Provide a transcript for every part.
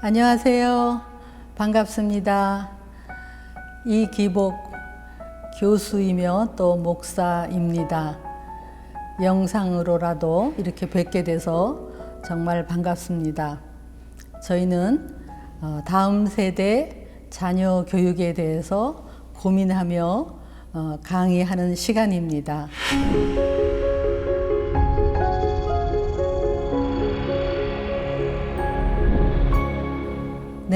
안녕하세요. 반갑습니다. 이기복 교수이며 또 목사입니다. 영상으로라도 이렇게 뵙게 돼서 정말 반갑습니다. 저희는 어, 다음 세대 자녀 교육에 대해서 고민하며 어, 강의하는 시간입니다.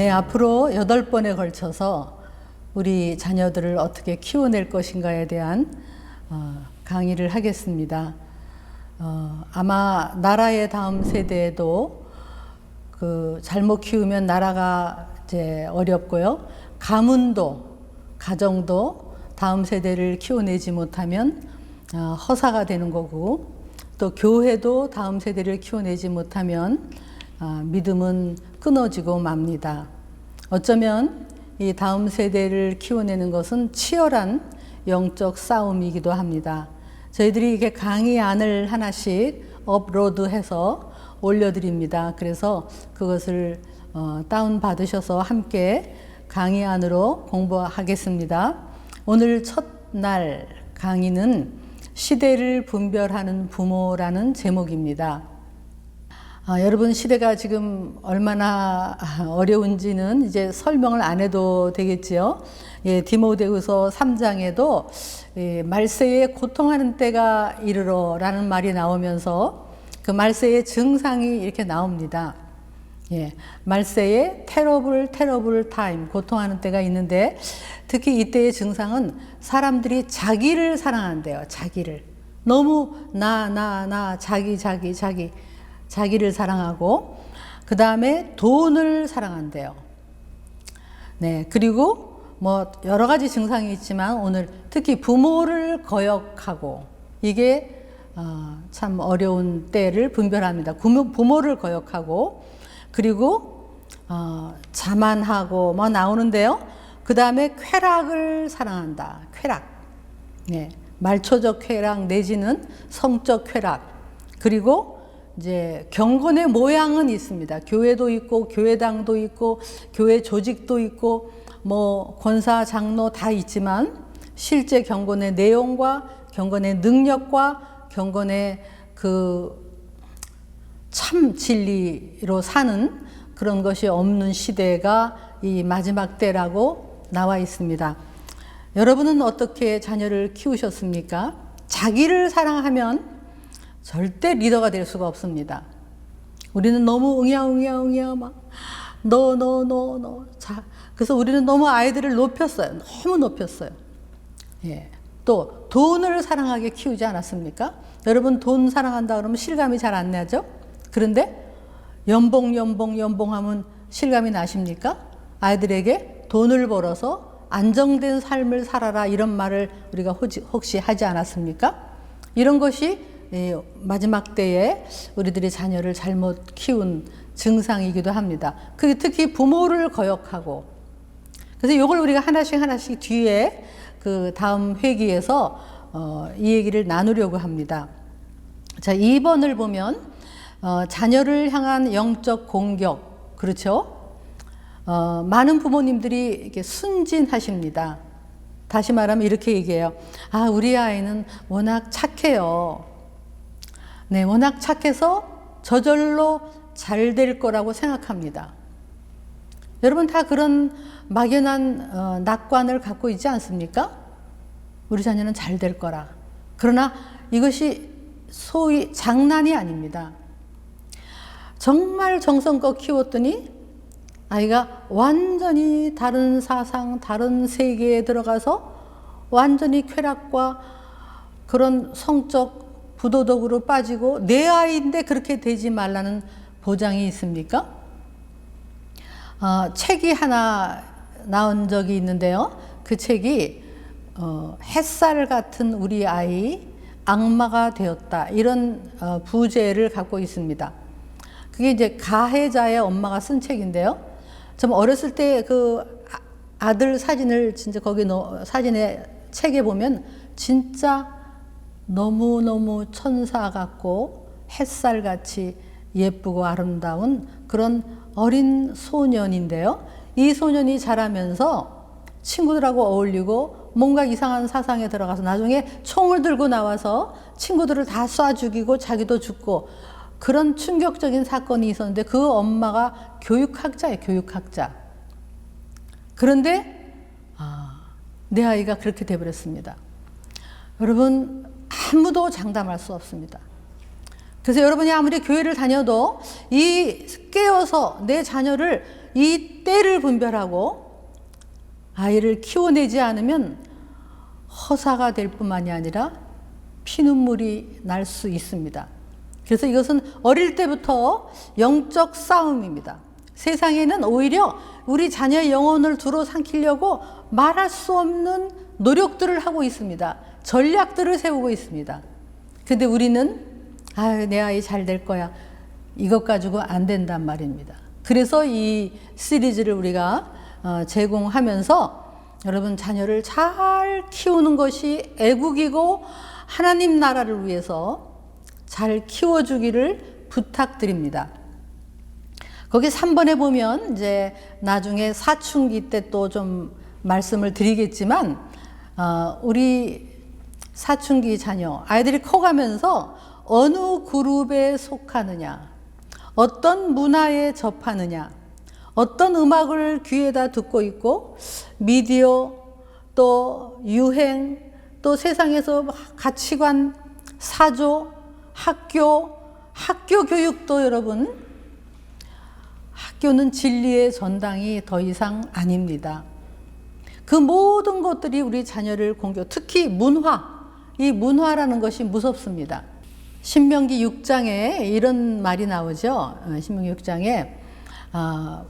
네, 앞으로 여덟 번에 걸쳐서 우리 자녀들을 어떻게 키워낼 것인가에 대한 어, 강의를 하겠습니다. 어, 아마 나라의 다음 세대에도 그 잘못 키우면 나라가 이제 어렵고요. 가문도 가정도 다음 세대를 키워내지 못하면 어, 허사가 되는 거고 또 교회도 다음 세대를 키워내지 못하면 아, 믿음은 끊어지고 맙니다. 어쩌면 이 다음 세대를 키워내는 것은 치열한 영적 싸움이기도 합니다. 저희들이 이렇게 강의 안을 하나씩 업로드해서 올려드립니다. 그래서 그것을 어, 다운 받으셔서 함께 강의 안으로 공부하겠습니다. 오늘 첫날 강의는 시대를 분별하는 부모라는 제목입니다. 아, 여러분 시대가 지금 얼마나 어려운지는 이제 설명을 안 해도 되겠지요. 예, 디모데후서 3장에도 예, 말세에 고통하는 때가 이르러라는 말이 나오면서 그 말세의 증상이 이렇게 나옵니다. 예, 말세에 테러블 테러블 타임 고통하는 때가 있는데 특히 이때의 증상은 사람들이 자기를 사랑한대요. 자기를 너무 나 나 나 자기 자기 자기 자기를 사랑하고 그 다음에 돈을 사랑한대요. 네, 그리고 뭐 여러 가지 증상이 있지만 오늘 특히 부모를 거역하고 이게 어, 참 어려운 때를 분별합니다. 부모, 부모를 거역하고 그리고 어, 자만하고 뭐 나오는데요. 그 다음에 쾌락을 사랑한다. 쾌락. 네, 말초적 쾌락 내지는 성적 쾌락. 그리고 이제 경건의 모양은 있습니다. 교회도 있고 교회당도 있고 교회 조직도 있고 뭐 권사 장로 다 있지만 실제 경건의 내용과 경건의 능력과 경건의 그 참 진리로 사는 그런 것이 없는 시대가 이 마지막 때라고 나와 있습니다. 여러분은 어떻게 자녀를 키우셨습니까? 자기를 사랑하면 절대 리더가 될 수가 없습니다. 우리는 너무 응야 응야 응야 막 너 너 너 너 자 그래서 우리는 너무 아이들을 높였어요. 너무 높였어요. 예. 또 돈을 사랑하게 키우지 않았습니까? 여러분 돈 사랑한다 그러면 실감이 잘 안 나죠? 그런데 연봉 연봉 연봉 하면 실감이 나십니까? 아이들에게 돈을 벌어서 안정된 삶을 살아라 이런 말을 우리가 혹시 하지 않았습니까? 이런 것이 마지막 때에 우리들의 자녀를 잘못 키운 증상이기도 합니다. 그게 특히 부모를 거역하고 그래서 이걸 우리가 하나씩 하나씩 뒤에 그 다음 회기에서 어, 이 얘기를 나누려고 합니다. 자, 2번을 보면 어, 자녀를 향한 영적 공격 그렇죠? 어, 많은 부모님들이 이렇게 순진하십니다. 다시 말하면 이렇게 얘기해요. 아, 우리 아이는 워낙 착해요. 네, 워낙 착해서 저절로 잘 될 거라고 생각합니다. 여러분 다 그런 막연한 어, 낙관을 갖고 있지 않습니까? 우리 자녀는 잘 될 거라. 그러나 이것이 소위 장난이 아닙니다. 정말 정성껏 키웠더니 아이가 완전히 다른 사상, 다른 세계에 들어가서 완전히 쾌락과 그런 성적 부도덕으로 빠지고 내 아이인데 그렇게 되지 말라는 보장이 있습니까? 어, 책이 하나 나온 적이 있는데요. 그 책이 어, 햇살 같은 우리 아이 악마가 되었다 이런 어, 부제를 갖고 있습니다. 그게 이제 가해자의 엄마가 쓴 책인데요. 좀 어렸을 때 그 아들 사진을 진짜 거기 넣, 사진에 책에 보면 진짜 너무너무 천사 같고 햇살 같이 예쁘고 아름다운 그런 어린 소년인데요. 이 소년이 자라면서 친구들하고 어울리고 뭔가 이상한 사상에 들어가서 나중에 총을 들고 나와서 친구들을 다 쏴 죽이고 자기도 죽고 그런 충격적인 사건이 있었는데 그 엄마가 교육학자예요, 교육학자. 그런데 아, 내 아이가 그렇게 돼버렸습니다. 여러분 아무도 장담할 수 없습니다. 그래서 여러분이 아무리 교회를 다녀도 이 깨어서 내 자녀를 이 때를 분별하고 아이를 키워내지 않으면 허사가 될 뿐만이 아니라 피눈물이 날 수 있습니다. 그래서 이것은 어릴 때부터 영적 싸움입니다. 세상에는 오히려 우리 자녀의 영혼을 두루 삼키려고 말할 수 없는 노력들을 하고 있습니다. 전략들을 세우고 있습니다. 근데 우리는 아, 내 아이 잘 될 거야. 이것 가지고 안 된단 말입니다. 그래서 이 시리즈를 우리가 어, 제공하면서 여러분 자녀를 잘 키우는 것이 애국이고 하나님 나라를 위해서 잘 키워주기를 부탁드립니다. 거기 3번에 보면 이제 나중에 사춘기 때 또 좀 말씀을 드리겠지만 어, 우리 사춘기 자녀 아이들이 커가면서 어느 그룹에 속하느냐 어떤 문화에 접하느냐 어떤 음악을 귀에다 듣고 있고 미디어 또 유행 또 세상에서 가치관 사조 학교 학교 교육도 여러분 학교는 진리의 전당이 더 이상 아닙니다. 그 모든 것들이 우리 자녀를 공격, 특히 문화, 이 문화라는 것이 무섭습니다. 신명기 6장에 이런 말이 나오죠. 어, 신명기 6장에 아,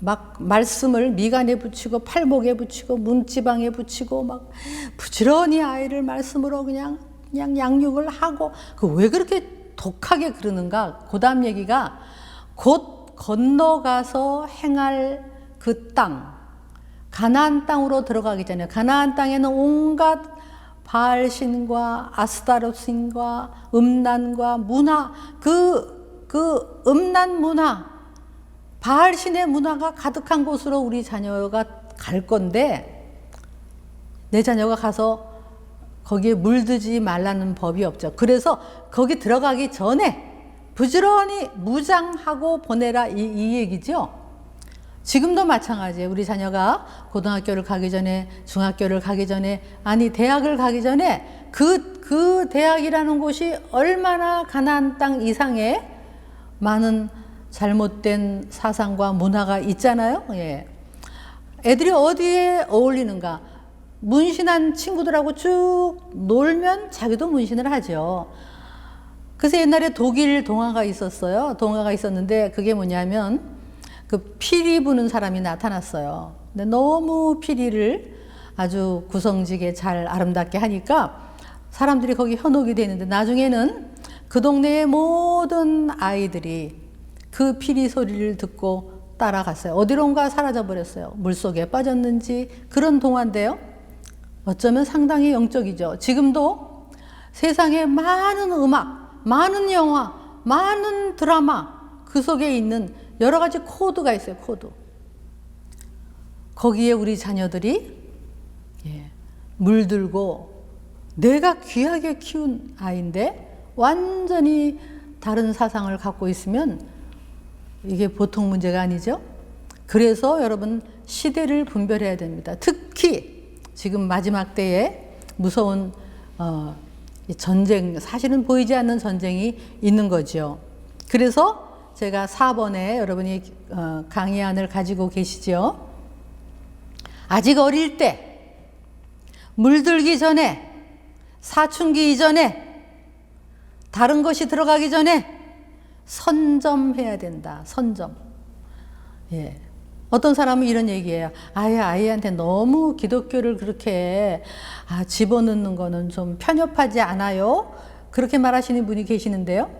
막 말씀을 미간에 붙이고 팔목에 붙이고 문지방에 붙이고 막 부지런히 아이를 말씀으로 그냥 그냥 양육을 하고 그 왜 그렇게 독하게 그러는가? 고담 얘기가 곧 건너가서 행할 그 땅, 가나안 땅으로 들어가기 전에 가나안 땅에는 온갖 바알신과 아스타로신과 음란과 문화 그, 그 음란 문화 바알신의 문화가 가득한 곳으로 우리 자녀가 갈 건데 내 자녀가 가서 거기에 물들지 말라는 법이 없죠. 그래서 거기 들어가기 전에 부지런히 무장하고 보내라 이, 이 얘기죠. 지금도 마찬가지예요. 우리 자녀가 고등학교를 가기 전에, 중학교를 가기 전에, 아니 대학을 가기 전에 그, 그 대학이라는 곳이 얼마나 가나안 땅 이상의 많은 잘못된 사상과 문화가 있잖아요. 예. 애들이 어디에 어울리는가? 문신한 친구들하고 쭉 놀면 자기도 문신을 하죠. 그래서 옛날에 독일 동화가 있었어요. 동화가 있었는데 그게 뭐냐면 그 피리 부는 사람이 나타났어요. 근데 너무 피리를 아주 구성지게 잘 아름답게 하니까 사람들이 거기 현혹이 되는데 나중에는 그 동네의 모든 아이들이 그 피리 소리를 듣고 따라갔어요. 어디론가 사라져 버렸어요. 물 속에 빠졌는지 그런 동화인데요. 어쩌면 상당히 영적이죠. 지금도 세상에 많은 음악, 많은 영화, 많은 드라마 그 속에 있는 여러 가지 코드가 있어요. 코드. 거기에 우리 자녀들이 예, 물들고 내가 귀하게 키운 아이인데 완전히 다른 사상을 갖고 있으면 이게 보통 문제가 아니죠. 그래서 여러분 시대를 분별해야 됩니다. 특히 지금 마지막 때에 무서운 어, 전쟁, 사실은 보이지 않는 전쟁이 있는 거죠. 그래서 제가 4번에 여러분이 어, 강의안을 가지고 계시죠. 아직 어릴 때, 물들기 전에, 사춘기 이전에, 다른 것이 들어가기 전에 선점해야 된다. 선점. 예. 어떤 사람은 이런 얘기예요. 아예 아이한테 너무 기독교를 그렇게 아, 집어넣는 거는 좀 편협하지 않아요? 그렇게 말하시는 분이 계시는데요.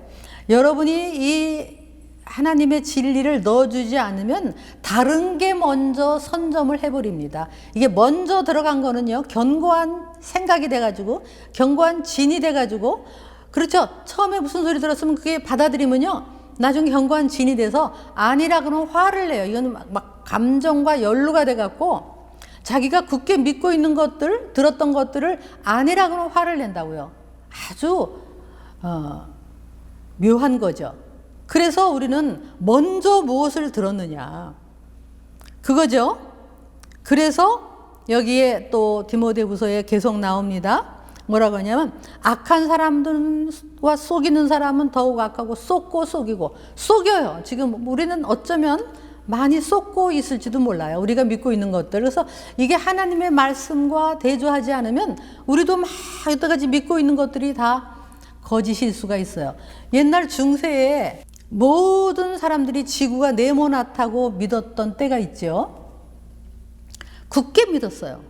여러분이 이 하나님의 진리를 넣어주지 않으면 다른 게 먼저 선점을 해버립니다. 이게 먼저 들어간 거는요, 견고한 생각이 돼가지고, 견고한 진이 돼가지고, 그렇죠. 처음에 무슨 소리 들었으면 그게 받아들이면요, 나중에 견고한 진이 돼서 아니라 그러면 화를 내요. 이거는 막, 막 감정과 연루가 돼갖고 자기가 굳게 믿고 있는 것들, 들었던 것들을 아니라 그러면 화를 낸다고요. 아주 어, 묘한 거죠. 그래서 우리는 먼저 무엇을 들었느냐. 그거죠. 그래서 여기에 또 디모데후서에 계속 나옵니다. 뭐라고 하냐면 악한 사람들과 속이는 사람은 더욱 악하고 속고 속이고 속여요. 지금 우리는 어쩌면 많이 쏟고 있을지도 몰라요. 우리가 믿고 있는 것들. 그래서 이게 하나님의 말씀과 대조하지 않으면 우리도 막 여태까지 믿고 있는 것들이 다 거짓일 수가 있어요. 옛날 중세에 모든 사람들이 지구가 네모나다고 믿었던 때가 있죠. 굳게 믿었어요.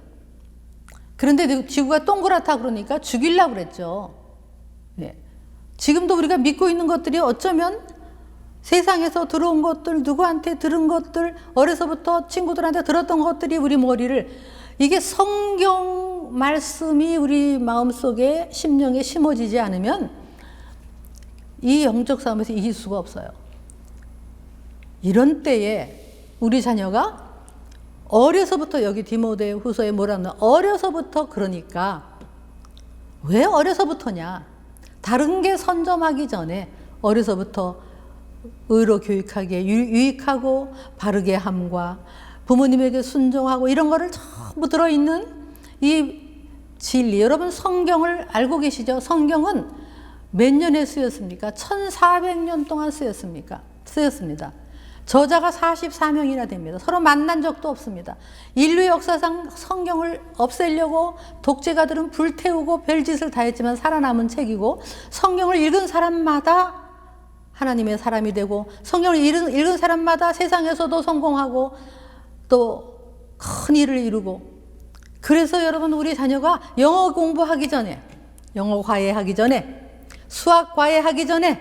그런데 지구가 동그랗다 그러니까 죽이려고 그랬죠. 네. 지금도 우리가 믿고 있는 것들이 어쩌면 세상에서 들어온 것들, 누구한테 들은 것들, 어려서부터 친구들한테 들었던 것들이 우리 머리를 이게 성경 말씀이 우리 마음속에 심령에 심어지지 않으면 이 영적 싸움에서 이길 수가 없어요. 이런 때에 우리 자녀가 어려서부터 여기 디모데 후서에 뭐라는 어려서부터 그러니까 왜 어려서부터냐? 다른 게 선점하기 전에 어려서부터 의로 교육하게 유익하고 바르게 함과 부모님에게 순종하고 이런 거를 전부 들어 있는 이 진리. 여러분 성경을 알고 계시죠? 성경은 몇 년에 쓰였습니까? 1400년 동안 쓰였습니까? 쓰였습니다. 저자가 44명이나 됩니다. 서로 만난 적도 없습니다. 인류 역사상 성경을 없애려고 독재가들은 불태우고 별짓을 다 했지만 살아남은 책이고 성경을 읽은 사람마다 하나님의 사람이 되고 성경을 읽은, 읽은 사람마다 세상에서도 성공하고 또 큰 일을 이루고 그래서 여러분 우리 자녀가 영어 공부하기 전에 영어 과외하기 전에 수학 과외 하기 전에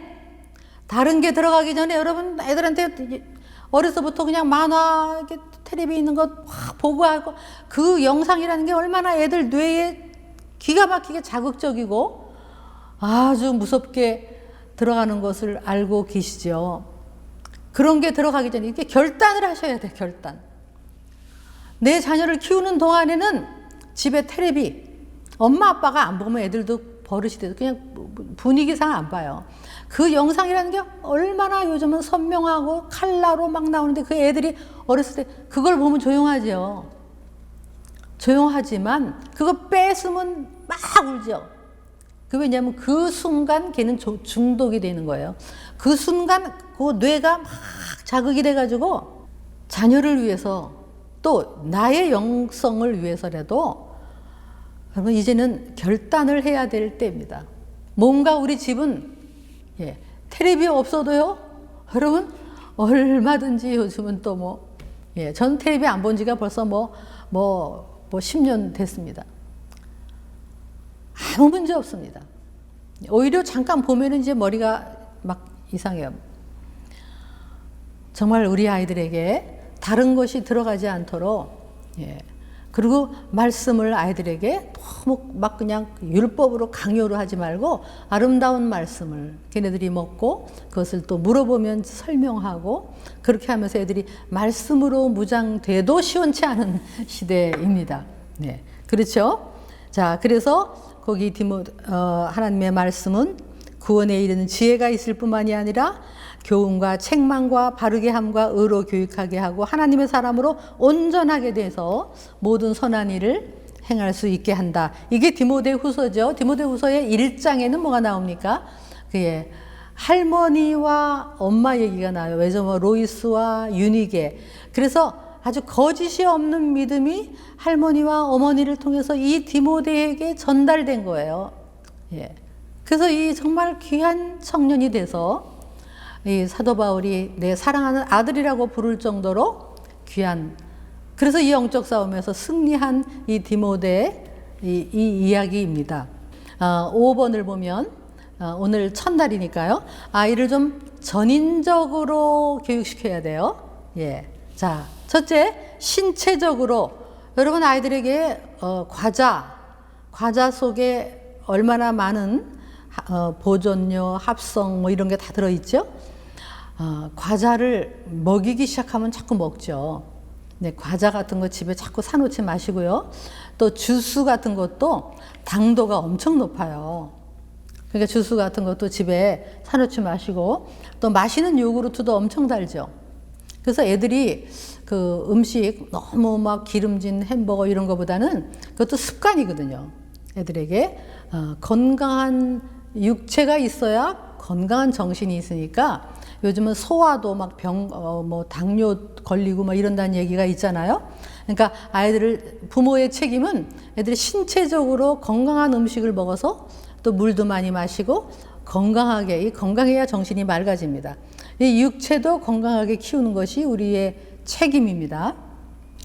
다른 게 들어가기 전에 여러분 애들한테 어려서부터 그냥 만화 텔레비 있는 것 보고 하고 그 영상이라는 게 얼마나 애들 뇌에 기가 막히게 자극적이고 아주 무섭게 들어가는 것을 알고 계시죠. 그런 게 들어가기 전에 이렇게 결단을 하셔야 돼, 결단. 내 자녀를 키우는 동안에는 집에 테레비, 엄마 아빠가 안 보면 애들도 버릇이 돼서 그냥 분위기상 안 봐요. 그 영상이라는 게 얼마나 요즘은 선명하고 칼라로 막 나오는데 그 애들이 어렸을 때 그걸 보면 조용하죠. 조용하지만 그거 뺏으면 막 울죠. 그 왜냐하면 그 순간 걔는 중독이 되는 거예요. 그 순간 그 뇌가 막 자극이 돼가지고 자녀를 위해서 또 나의 영성을 위해서라도 여러분 이제는 결단을 해야 될 때입니다. 뭔가 우리 집은 예, 텔레비 없어도요. 여러분 얼마든지 요즘은 또 뭐 예, 전 텔레비 안 본 지가 벌써 뭐 뭐, 뭐 10년 됐습니다. 아무 문제 없습니다. 오히려 잠깐 보면은 이제 머리가 막 이상해요. 정말 우리 아이들에게 다른 것이 들어가지 않도록 예. 그리고 말씀을 아이들에게 너무 막 그냥 율법으로 강요를 하지 말고 아름다운 말씀을 걔네들이 먹고 그것을 또 물어보면 설명하고 그렇게 하면서 애들이 말씀으로 무장돼도 시원치 않은 시대입니다. 네. 그렇죠? 자, 그래서 거기 디모, 어, 하나님의 말씀은 구원에 이르는 지혜가 있을 뿐만이 아니라 교훈과 책망과 바르게 함과 의로 교육하게 하고 하나님의 사람으로 온전하게 돼서 모든 선한 일을 행할 수 있게 한다. 이게 디모데 후서죠. 디모데 후서의 1장에는 뭐가 나옵니까? 그의 할머니와 엄마 얘기가 나요. 뭐 로이스와 유니게. 그래서 아주 거짓이 없는 믿음이 할머니와 어머니를 통해서 이 디모데에게 전달된 거예요. 예. 그래서 이 정말 귀한 청년이 돼서 이 사도 바울이 내 사랑하는 아들이라고 부를 정도로 귀한 그래서 이 영적 싸움에서 승리한 이 디모데의 이, 이 이야기입니다. 어, 5번을 보면 어, 오늘 첫날이니까요. 아이를 좀 전인적으로 교육시켜야 돼요. 예. 자, 첫째, 신체적으로 여러분 아이들에게 어, 과자, 과자 속에 얼마나 많은 어, 보존료, 합성 뭐 이런 게 다 들어있죠. 어, 과자를 먹이기 시작하면 자꾸 먹죠. 네, 과자 같은 거 집에 자꾸 사놓지 마시고요. 또 주스 같은 것도 당도가 엄청 높아요. 그러니까 주스 같은 것도 집에 사놓지 마시고 또 마시는 요구르트도 엄청 달죠. 그래서 애들이 그 음식 너무 막 기름진 햄버거 이런 거보다는 그것도 습관이거든요. 애들에게 어, 건강한 육체가 있어야 건강한 정신이 있으니까 요즘은 소화도 막 병, 어, 뭐 당뇨 걸리고 막 이런다는 얘기가 있잖아요. 그러니까 아이들을 부모의 책임은 애들이 신체적으로 건강한 음식을 먹어서 또 물도 많이 마시고 건강하게 이 건강해야 정신이 맑아집니다. 이 육체도 건강하게 키우는 것이 우리의 책임입니다.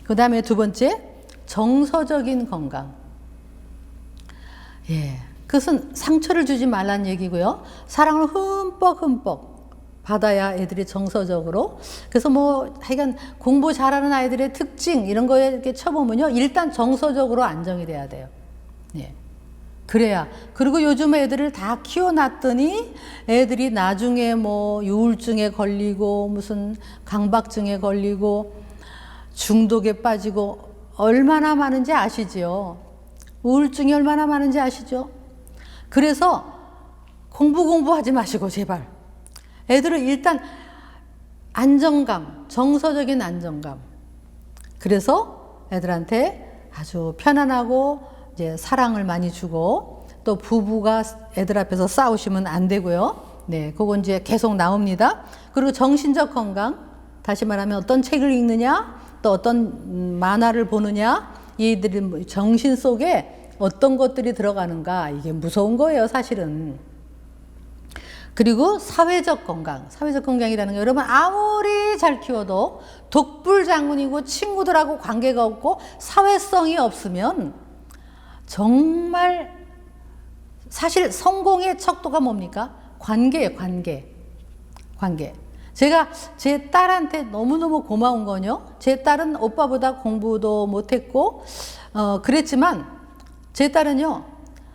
그 다음에 두 번째 정서적인 건강. 예, 그것은 상처를 주지 말라는 얘기고요. 사랑을 흠뻑 흠뻑 받아야 애들이 정서적으로. 그래서 뭐 하여간 공부 잘하는 아이들의 특징 이런 거에 이렇게 쳐보면요. 일단 정서적으로 안정이 돼야 돼요. 예. 그래야. 그리고 요즘 애들을 다 키워놨더니 애들이 나중에 뭐 우울증에 걸리고 무슨 강박증에 걸리고 중독에 빠지고 얼마나 많은지 아시지요? 우울증이 얼마나 많은지 아시죠? 그래서 공부 공부하지 마시고 제발 애들은 일단 안정감, 정서적인 안정감. 그래서 애들한테 아주 편안하고 이제 사랑을 많이 주고 또 부부가 애들 앞에서 싸우시면 안 되고요. 네, 그건 이제 계속 나옵니다. 그리고 정신적 건강, 다시 말하면 어떤 책을 읽느냐, 또 어떤 음, 만화를 보느냐, 이들이 뭐 정신 속에 어떤 것들이 들어가는가, 이게 무서운 거예요, 사실은. 그리고 사회적 건강. 사회적 건강이라는 게 여러분 아무리 잘 키워도 독불 장군이고 친구들하고 관계가 없고 사회성이 없으면 정말 사실 성공의 척도가 뭡니까? 관계예요, 관계. 관계. 제가 제 딸한테 너무너무 고마운 건요. 제 딸은 오빠보다 공부도 못했고, 어, 그랬지만, 제 딸은요,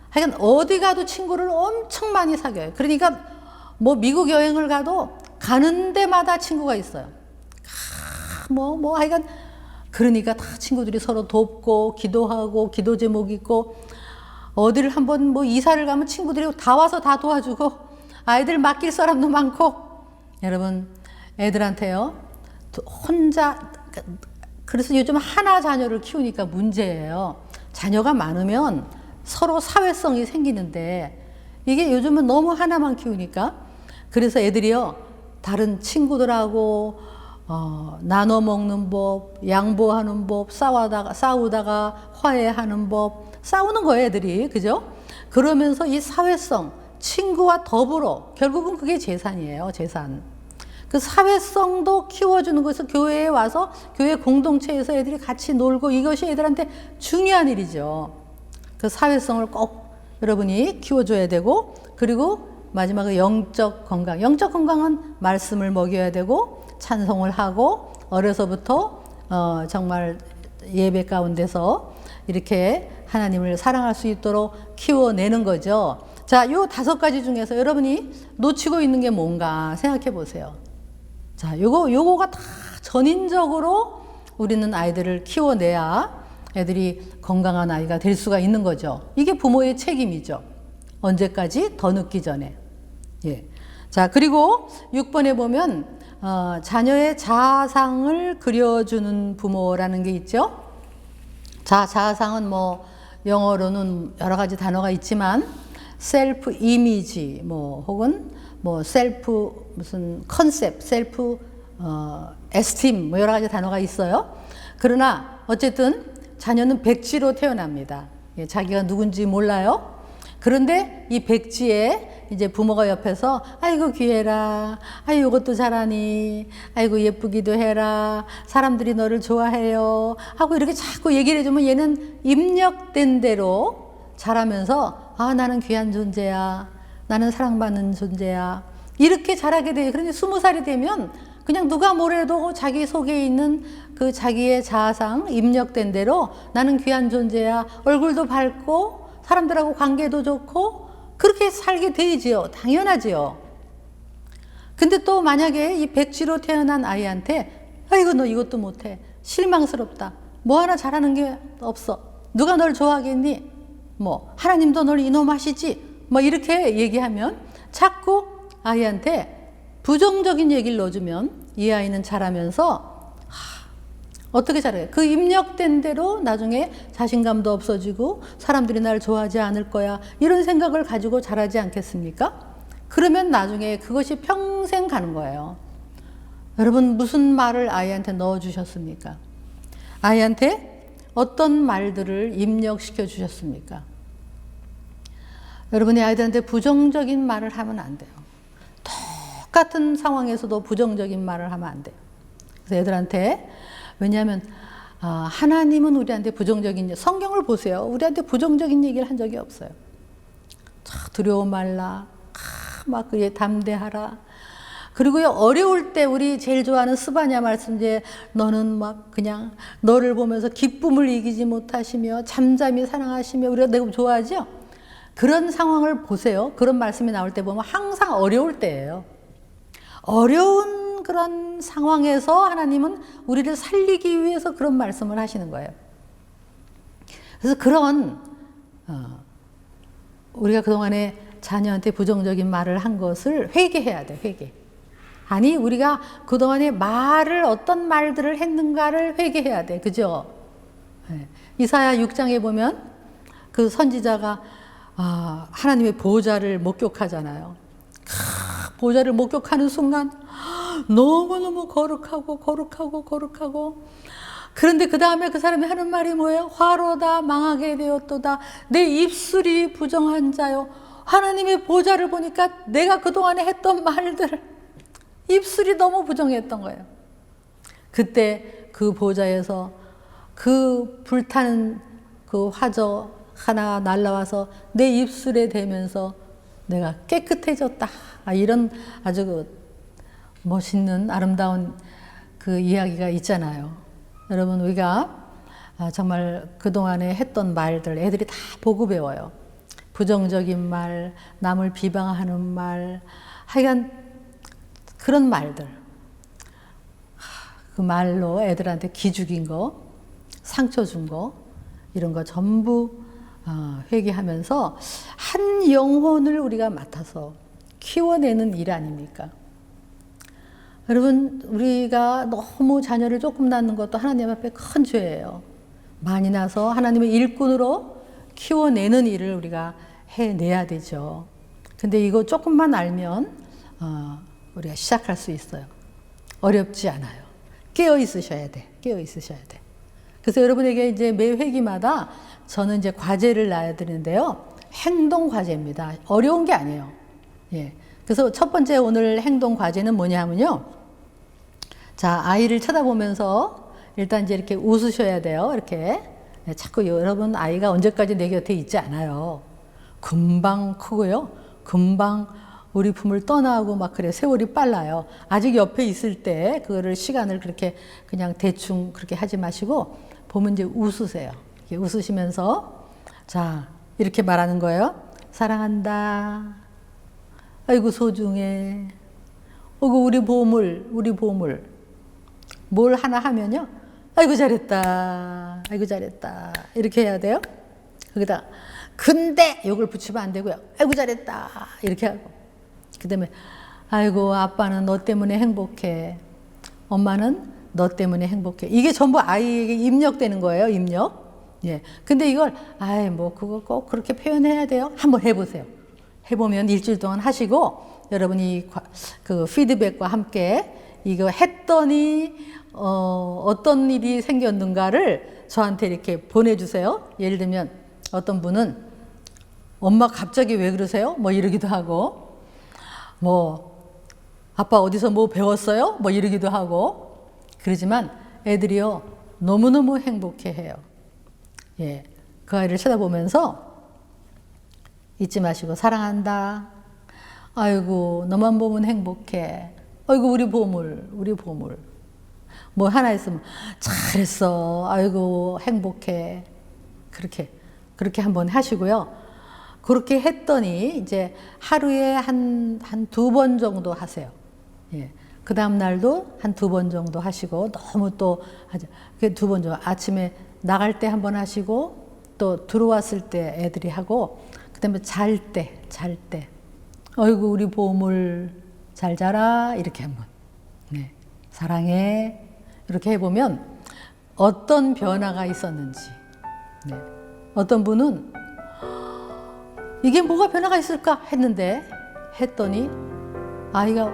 하여간 어디 가도 친구를 엄청 많이 사귀어요. 그러니까 뭐 미국 여행을 가도 가는 데마다 친구가 있어요. 아, 뭐, 뭐, 하여간, 그러니까 다 친구들이 서로 돕고, 기도하고, 기도 제목 있고, 어디를 한번 뭐 이사를 가면 친구들이 다 와서 다 도와주고, 아이들 맡길 사람도 많고, 여러분, 애들한테요, 혼자, 그래서 요즘 하나 자녀를 키우니까 문제예요. 자녀가 많으면 서로 사회성이 생기는데, 이게 요즘은 너무 하나만 키우니까, 그래서 애들이요, 다른 친구들하고, 어, 나눠 먹는 법, 양보하는 법, 싸우다가, 싸우다가 화해하는 법, 싸우는 거예요, 애들이. 그죠? 그러면서 이 사회성, 친구와 더불어, 결국은 그게 재산이에요, 재산. 그 사회성도 키워주는 것을 교회에 와서 교회 공동체에서 애들이 같이 놀고 이것이 애들한테 중요한 일이죠. 그 사회성을 꼭 여러분이 키워줘야 되고, 그리고 마지막에 영적 건강. 영적 건강은 말씀을 먹여야 되고, 찬송을 하고, 어려서부터 어, 정말 예배 가운데서 이렇게 하나님을 사랑할 수 있도록 키워내는 거죠. 자, 요 다섯 가지 중에서 여러분이 놓치고 있는 게 뭔가 생각해 보세요. 자, 요거, 요거가 다 전인적으로 우리는 아이들을 키워내야 애들이 건강한 아이가 될 수가 있는 거죠. 이게 부모의 책임이죠. 언제까지? 더 늦기 전에. 예. 자, 그리고 6번에 보면, 어, 자녀의 자아상을 그려주는 부모라는 게 있죠. 자, 자아상은 뭐, 영어로는 여러 가지 단어가 있지만, 셀프 이미지, 뭐, 혹은 뭐, 셀프 무슨 컨셉, 셀프, 어, 에스팀, 뭐, 여러 가지 단어가 있어요. 그러나, 어쨌든, 자녀는 백지로 태어납니다. 예, 자기가 누군지 몰라요. 그런데 이 백지에 이제 부모가 옆에서 아이고 귀해라. 아이 이것도 잘하니. 아이고 예쁘기도 해라. 사람들이 너를 좋아해요. 하고 이렇게 자꾸 얘기를 해주면 얘는 입력된 대로 자라면서 아 나는 귀한 존재야. 나는 사랑받는 존재야. 이렇게 자라게 돼요. 그런데 스무 살이 되면 그냥 누가 뭐래도 자기 속에 있는 그 자기의 자아상 입력된 대로 나는 귀한 존재야. 얼굴도 밝고 사람들하고 관계도 좋고 그렇게 살게 되지요. 당연하지요. 근데 또 만약에 이 백지로 태어난 아이한테 아이고 너 이것도 못해 실망스럽다 뭐 하나 잘하는 게 없어 누가 널 좋아하겠니 뭐 하나님도 널 이놈 하시지 뭐 이렇게 얘기하면 자꾸 아이한테 부정적인 얘기를 넣어주면 이 아이는 자라면서 하, 어떻게 잘해? 그 입력된 대로 나중에 자신감도 없어지고 사람들이 날 좋아하지 않을 거야 이런 생각을 가지고 자라지 않겠습니까? 그러면 나중에 그것이 평생 가는 거예요. 여러분 무슨 말을 아이한테 넣어주셨습니까? 아이한테 어떤 말들을 입력시켜 주셨습니까? 여러분이 아이들한테 부정적인 말을 하면 안 돼요. 똑같은 상황에서도 부정적인 말을 하면 안 돼요. 그래서 애들한테 왜냐하면 아, 하나님은 우리한테 부정적인 성경을 보세요. 우리한테 부정적인 얘기를 한 적이 없어요. 자, 두려워 말라. 아, 막 그에 담대하라. 그리고요 어려울 때 우리 제일 좋아하는 스바냐 말씀제 너는 막 그냥 너를 보면서 기쁨을 이기지 못하시며 잠잠히 사랑하시며 우리가 내가 좋아하죠. 그런 상황을 보세요. 그런 말씀이 나올 때 보면 항상 어려울 때예요. 어려운 그런 상황에서 하나님은 우리를 살리기 위해서 그런 말씀을 하시는 거예요. 그래서 그런 어, 우리가 그동안에 자녀한테 부정적인 말을 한 것을 회개해야 돼, 회개. 아니, 우리가 그동안에 말을, 어떤 말들을 했는가를 회개해야 돼. 그죠? 네. 이사야 6장에 보면 그 선지자가 아, 하나님의 보좌를 목격하잖아요. 크, 보좌를 목격하는 순간 너무너무 거룩하고 거룩하고 거룩하고 그런데 그 다음에 그 사람이 하는 말이 뭐예요? 화로다 망하게 되었도다 내 입술이 부정한 자요 하나님의 보좌를 보니까 내가 그동안에 했던 말들 입술이 너무 부정했던 거예요. 그때 그 보좌에서 그 불타는 그 화저 하나 날라와서 내 입술에 대면서 내가 깨끗해졌다. 아, 이런 아주 그 멋있는 아름다운 그 이야기가 있잖아요. 여러분 우리가 아, 정말 그동안에 했던 말들 애들이 다 보고 배워요. 부정적인 말, 남을 비방하는 말, 하여간 그런 말들. 그 말로 애들한테 기죽인 거, 상처 준 거, 이런 거 전부 어, 회개하면서 한 영혼을 우리가 맡아서 키워내는 일 아닙니까? 여러분, 우리가 너무 자녀를 조금 낳는 것도 하나님 앞에 큰 죄예요. 많이 나서 하나님의 일꾼으로 키워내는 일을 우리가 해내야 되죠. 근데 이거 조금만 알면 어, 우리가 시작할 수 있어요. 어렵지 않아요. 깨어 있으셔야 돼. 깨어 있으셔야 돼. 그래서 여러분에게 이제 매 회기마다 저는 이제 과제를 놔야 되는데요. 행동 과제입니다. 어려운 게 아니에요. 예. 그래서 첫 번째 오늘 행동 과제는 뭐냐면요. 자, 아이를 쳐다보면서 일단 이제 이렇게 웃으셔야 돼요. 이렇게. 예, 자꾸 여러분 아이가 언제까지 내 곁에 있지 않아요. 금방 크고요. 금방 우리 품을 떠나고 막 그래 세월이 빨라요. 아직 옆에 있을 때 그거를 시간을 그렇게 그냥 대충 그렇게 하지 마시고 보면 이제 웃으세요. 이렇게 웃으시면서 자 이렇게 말하는 거예요. 사랑한다. 아이고 소중해. 어구 우리 보물 우리 보물 뭘 하나 하면요. 아이고 잘했다. 아이고 잘했다. 이렇게 해야 돼요. 거기다 근데 이걸 붙이면 안 되고요. 아이고 잘했다. 이렇게 하고. 그 다음에, 아이고, 아빠는 너 때문에 행복해. 엄마는 너 때문에 행복해. 이게 전부 아이에게 입력되는 거예요, 입력. 예. 근데 이걸, 아이, 뭐, 그거 꼭 그렇게 표현해야 돼요? 한번 해보세요. 해보면 일주일 동안 하시고, 여러분이 그 피드백과 함께 이거 했더니, 어, 어떤 일이 생겼는가를 저한테 이렇게 보내주세요. 예를 들면, 어떤 분은, 엄마 갑자기 왜 그러세요? 뭐 이러기도 하고, 뭐 아빠 어디서 뭐 배웠어요? 뭐 이러기도 하고 그러지만 애들이요 너무너무 행복해해요. 예, 그 아이를 쳐다보면서 잊지 마시고 사랑한다. 아이고 너만 보면 행복해. 아이고 우리 보물, 우리 보물. 뭐 하나 있으면 잘했어. 아이고 행복해. 그렇게 그렇게 한번 하시고요. 그렇게 했더니 이제 하루에 한, 한 두 번 정도 하세요. 예. 그 다음 날도 한 두 번 정도 하시고 너무 또 하자. 두번 정도 아침에 나갈 때 한 번 하시고 또 들어왔을 때 애들이 하고 그다음에 잘 때, 잘 때. 어이구 우리 보물 잘 자라 이렇게 한번. 네. 사랑해. 이렇게 해 보면 어떤 변화가 있었는지. 네. 어떤 분은 이게 뭐가 변화가 있을까 했는데 했더니 아이가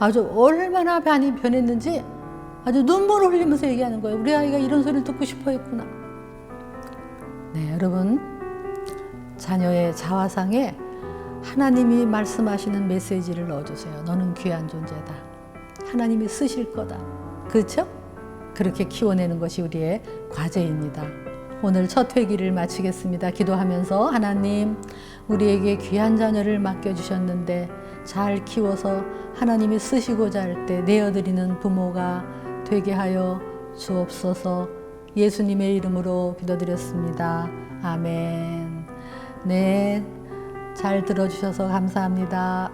아주 얼마나 많이 변했는지 아주 눈물을 흘리면서 얘기하는 거예요. 우리 아이가 이런 소리를 듣고 싶어 했구나. 네, 여러분. 자녀의 자화상에 하나님이 말씀하시는 메시지를 넣어주세요. 너는 귀한 존재다. 하나님이 쓰실 거다. 그렇죠? 그렇게 키워내는 것이 우리의 과제입니다. 오늘 첫 회기를 마치겠습니다. 기도하면서 하나님, 우리에게 귀한 자녀를 맡겨주셨는데 잘 키워서 하나님이 쓰시고자 할 때 내어드리는 부모가 되게 하여 주옵소서 예수님의 이름으로 기도드렸습니다. 아멘. 네. 잘 들어주셔서 감사합니다.